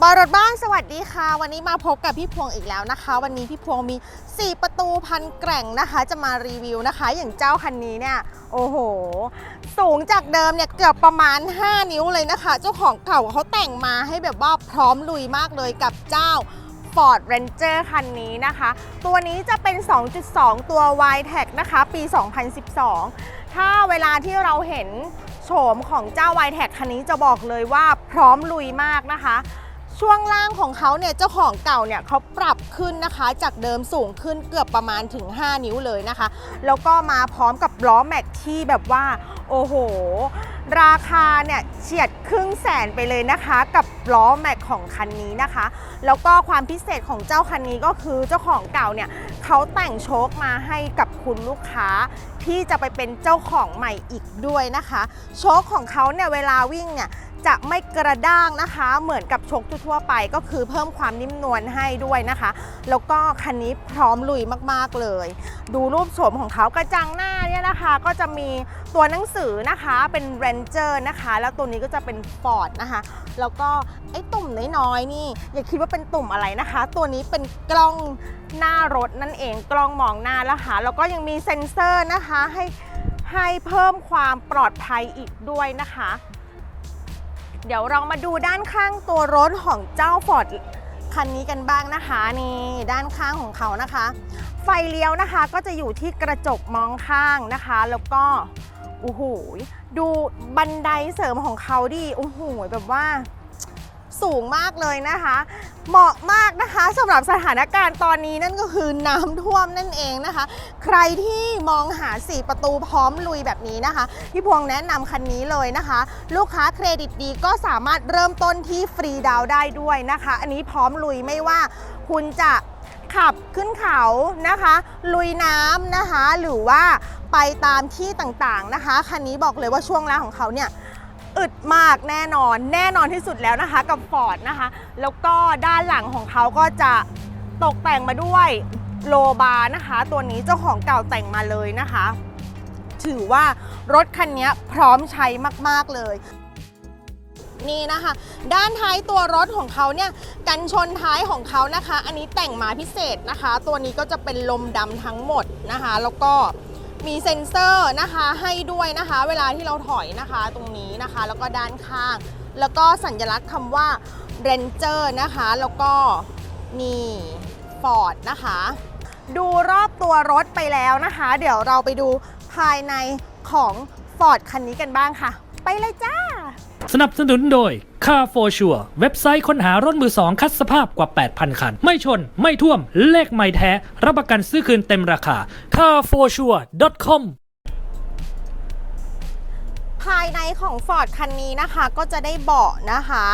บอรถบ้านสวัสดีค่ะ วันนี้มาพบกับพี่พวงอีกแล้วนะคะ วันนี้พี่พวงมี 4 ประตูพันแกร่งนะคะ จะมารีวิวนะคะ อย่างเจ้าคันนี้เนี่ยโอ้โห สูงจากเดิมเนี่ยเกือบประมาณ 5 นิ้วเลยนะคะ เจ้าของเก่าเขาแต่งมาให้แบบว่าพร้อมลุยมากเลยกับเจ้า Ford Ranger คันนี้นะคะ ตัวนี้จะเป็น 2.2 ตัว y t e c นะคะ ปี 2012 ถ้าเวลาที่เราเห็นโฉมของเจ้า y t e c คันนี้จะบอกเลยว่าพร้อมลุยมากนะคะ ช่วงล่างของเขาเนี่ยเจ้าของเก่าเนี่ยเขาปรับขึ้นนะคะ จากเดิมสูงขึ้นเกือบประมาณถึง 5 นิ้วเลยนะคะ แล้วก็มาพร้อมกับล้อแม็กที่แบบว่า โอ้โห ราคาเนี่ยเฉียดครึ่งแสนไปเลยนะคะ กับล้อแม็กของคันนี้นะคะ แล้วก็ความพิเศษของเจ้าคันนี้ก็คือเจ้าของเก่าเนี่ยเขาแต่งโชคมาให้กับคุณลูกค้าที่จะไปเป็นเจ้าของใหม่อีกด้วยนะคะ โชคของเขาเนี่ยเวลาวิ่งเนี่ย จะไม่กระด้างนะคะ เหมือนกับชคทั่วไปก็คือเพิ่มความนิ่มนวลให้ด้วยนะคะ แล้วก็คันนี้พร้อมลุยมากๆเลย ดูรูปโฉมของเขากระจังหน้าเนี่ยนะคะก็จะมีตัวหนังสือนะคะเป็น Ranger นะคะ แล้วตัวนี้ก็จะเป็น Ford นะคะ แล้วก็ไอ้ตุ่มน้อยๆนี่ อย่าคิดว่าเป็นตุ่มอะไรนะคะ ตัวนี้เป็นกล้องหน้ารถนั่นเองกล้องมองหน้าแล้วค่ะแล้วก็ยังมีเซ็นเซอร์นะคะให้ให้เพิ่มความปลอดภัยอีกด้วยนะคะ เดี๋ยวเรามาดูด้านข้างตัวรถของเจ้า Ford คันนี้กันบ้างนะคะนี่ด้านข้างของเขานะคะ ไฟเลี้ยวนะคะก็จะอยู่ที่กระจกมองข้างนะคะ แล้วก็โอ้โหดูบันไดเสริมของเขาดิโอ้โหแบบว่า สูงมากเลยนะคะ เหมาะมากนะคะสำหรับสถานการณ์ตอนนี้นั่นก็คือน้ำท่วมนั่นเองนะคะ ใครที่มองหา 4 ประตูพร้อมลุยแบบนี้นะคะ พี่พวงแนะนำคันนี้เลยนะคะ ลูกค้าเครดิตดีก็สามารถเริ่มต้นที่ฟรีดาวได้ด้วยนะคะ อันนี้พร้อมลุยไม่ว่าคุณจะขับขึ้นเขานะคะ ลุยน้ำนะคะ หรือว่าไปตามที่ต่างๆนะคะ คันนี้บอกเลยว่าช่วงล่างของเขาเนี่ย อึดมากแน่นอนแน่นอนที่สุดแล้วนะคะกับฟอร์ดนะคะ แล้วก็ด้านหลังของเขาก็จะตกแต่งมาด้วยโลบาร์นะคะ ตัวนี้เจ้าของเก่าแต่งมาเลยนะคะ ถือว่ารถคันนี้พร้อมใช้มาก ๆ เลยนี่นะคะ ด้านท้ายตัวรถของเขาเนี่ยกันชนท้ายของเขานะคะ อันนี้แต่งมาพิเศษนะคะ ตัวนี้ก็จะเป็นลมดำทั้งหมดนะคะ แล้วก็ มีเซ็นเซอร์นะคะให้ด้วยนะคะ เวลาที่เราถอยนะคะตรงนี้นะคะ แล้วก็ด้านข้าง แล้วก็สัญลักษณ์คำว่า Ranger นะคะ แล้วก็นี่ Ford นะคะ ดูรอบตัวรถไปแล้วนะคะ เดี๋ยวเราไปดูภายในของ Ford คันนี้กันบ้างค่ะ ไปเลยจ้า สนับสนุนโดย Car for Sure เว็บไซต์ค้นหารถมือสองคัดสภาพกว่า 8,000 คัน ไม่ชน ไม่ท่วม เลขไม่แท้ รับประกันซื้อคืนเต็มราคา carforsure.com ภายในของ Ford คันนี้นะคะก็จะได้เบาะนะคะ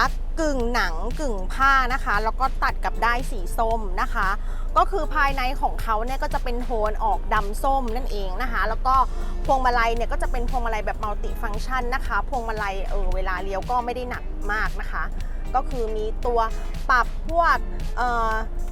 กึ่งหนังกึ่งผ้านะคะ แล้วก็ตัดกับได้สีส้มนะคะ ก็คือภายในของเขาเนี่ยก็จะเป็นโทนออกดำส้มนั่นเองนะคะ แล้วก็พวงมาลัยเนี่ยก็จะเป็นพวงมาลัยแบบมัลติฟังก์ชันนะคะ พวงมาลัยเออเวลาเลี้ยวก็ไม่ได้หนักมากนะคะ ก็คือมีตัวปรับพวกเ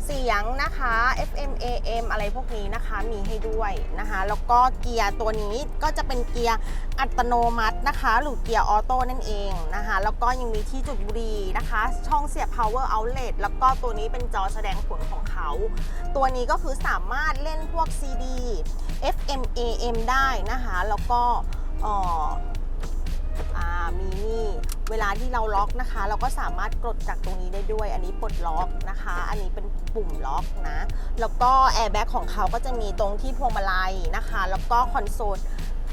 เสียงนะคะ FM AM อะไรพวกนี้นะคะมีให้ด้วยนะคะ แล้วก็เกียร์ตัวนี้ก็จะเป็นเกียร์อัตโนมัตินะคะ หรือเกียร์ออโต้นั่นเองนะคะ แล้วก็ยังมีที่จุดบุหรี่นะคะ ช่องเสียบ power outlet แล้วก็ตัวนี้เป็นจอแสดงผลของเขา ตัวนี้ก็คือสามารถเล่นพวก CD FM AM ได้นะคะ แล้วก็อ่ามีนี่ เวลาที่เราล็อกนะคะ เราก็สามารถกดจากตรงนี้ได้ด้วย อันนี้ปลดล็อกนะคะ อันนี้เป็นปุ่มล็อกนะ แล้วก็แอร์แบ็กของเขาก็จะมีตรงที่พวงมาลัยนะคะ แล้วก็คอนโซล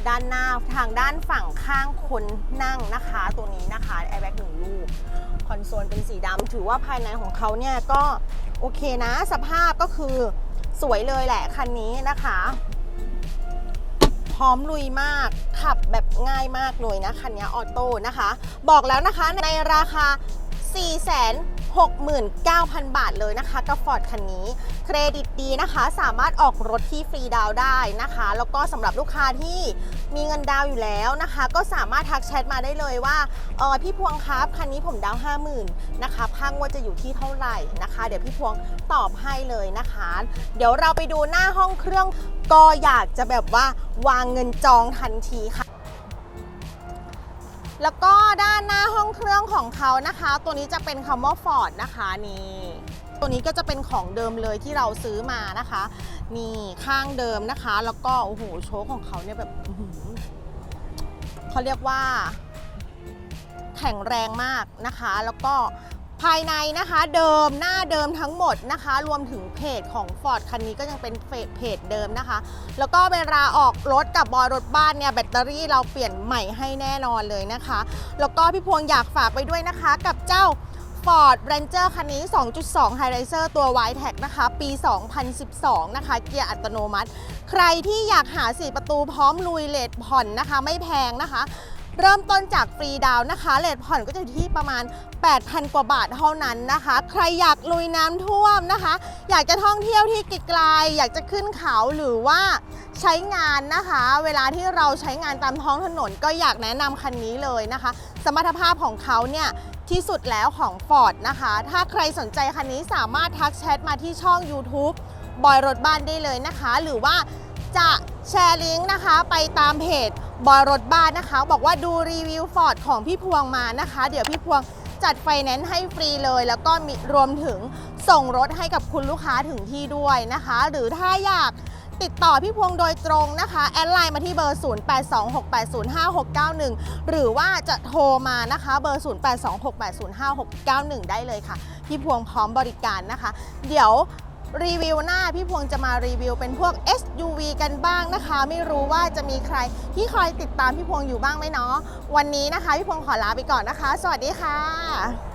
ด้านหน้าทางด้านฝั่งข้างคนนั่งนะคะ ตัวนี้นะคะแอร์แบ็กหนึ่งลูกคอนโซลเป็นสีดำถือว่าภายในของเขาเนี่ยก็โอเคนะ สภาพก็คือสวยเลยแหละคันนี้นะคะ พร้อมลุยมาก ขับแบบง่ายมากเลยนะ คันนี้ออโต้นะคะ บอกแล้วนะคะในราคา 4 69,000 บาทเลยนะคะกับฟอร์ดคันนี้ เครดิตดีนะคะ สามารถออกรถที่ฟรีดาวได้นะคะ แล้วก็สำหรับลูกค้าที่มีเงินดาวอยู่แล้วนะคะ ก็สามารถทักแชทมาได้เลยว่าเออพี่พวงครับคันนี้ผมดาว 50,000นะคะพังว่าจะอยู่ที่เท่าไหร่นะคะ เดี๋ยวพี่พวงตอบให้เลยนะคะ เดี๋ยวเราไปดูหน้าห้องเครื่องก็อยากจะแบบว่าวางเงินจองทันทีค่ะ แล้วก็ด้านหน้าห้องเครื่องของเขานะคะ ตัวนี้จะเป็นคำว่า Ford นะคะนี่ตัวนี้ก็จะเป็นของเดิมเลยที่เราซื้อมานะคะนี่ข้างเดิมนะคะ แล้วก็โอ้โหโชคของเขาเนี่ยแบบเขาเรียกว่าแข็งแรงมากนะคะ แล้วก็ ภายในนะคะเดิมหน้าเดิมทั้งหมดนะคะ รวมถึงเพจของ Ford คันนี้ก็ยังเป็นเพจเดิมนะคะ แล้วก็เวลาออกรถกับบอยรถบ้านเนี่ยแบตเตอรี่เราเปลี่ยนใหม่ให้แน่นอนเลยนะคะ แล้วก็พี่พวงอยากฝากไปด้วยนะคะ กับเจ้า Ford Ranger คันนี้ 2.2 High Riser ตัว y t e c นะคะ ปี 2012 นะคะ เกียร์อัตโนมัติ ใครที่อยากหา 4 ประตูพร้อมลุยเลทผ่อนนะคะ ไม่แพงนะคะ เริ่มต้นจากฟรีดาวนะคะเลทผ่อนก็จะอยู่ที่ประมาณ 8,000 กว่าบาทเท่านั้นนะคะ ใครอยากลุยน้ำท่วมนะคะ อยากจะท่องเที่ยวที่ไกลๆอยากจะขึ้นเขาหรือว่าใช้งานนะคะ เวลาที่เราใช้งานตามท้องถนนก็อยากแนะนำคันนี้เลยนะคะ สมรรถภาพของเขาเนี่ยที่สุดแล้วของ Ford นะคะ ถ้าใครสนใจคันนี้สามารถทักแชทมาที่ช่อง YouTube บอยรถบ้านได้เลยนะคะ หรือว่าจะแชร์ลิงก์นะคะไปตามเพจ บอยรถบ้านนะคะ บอกว่าดูรีวิว Ford ของพี่พวงมานะคะ เดี๋ยวพี่พวงจัดไฟแนนซ์ให้ฟรีเลย แล้วก็มีรวมถึงส่งรถให้กับคุณลูกค้าถึงที่ด้วยนะคะ หรือถ้าอยากติดต่อพี่พวงโดยตรงนะคะ แอดไลน์มาที่เบอร์ 0826805691 หรือว่าจะโทรมานะคะเบอร์ 0826805691 ได้เลยค่ะ พี่พวงพร้อมบริการนะคะ เดี๋ยว รีวิวหน้าพี่พวงจะมารีวิวเป็นพวก SUV กันบ้างนะคะ ไม่รู้ว่าจะมีใครที่คอยติดตามพี่พวงอยู่บ้างไหมเนาะวันนี้นะคะ พี่พวงขอลาไปก่อนนะคะ สวัสดีค่ะ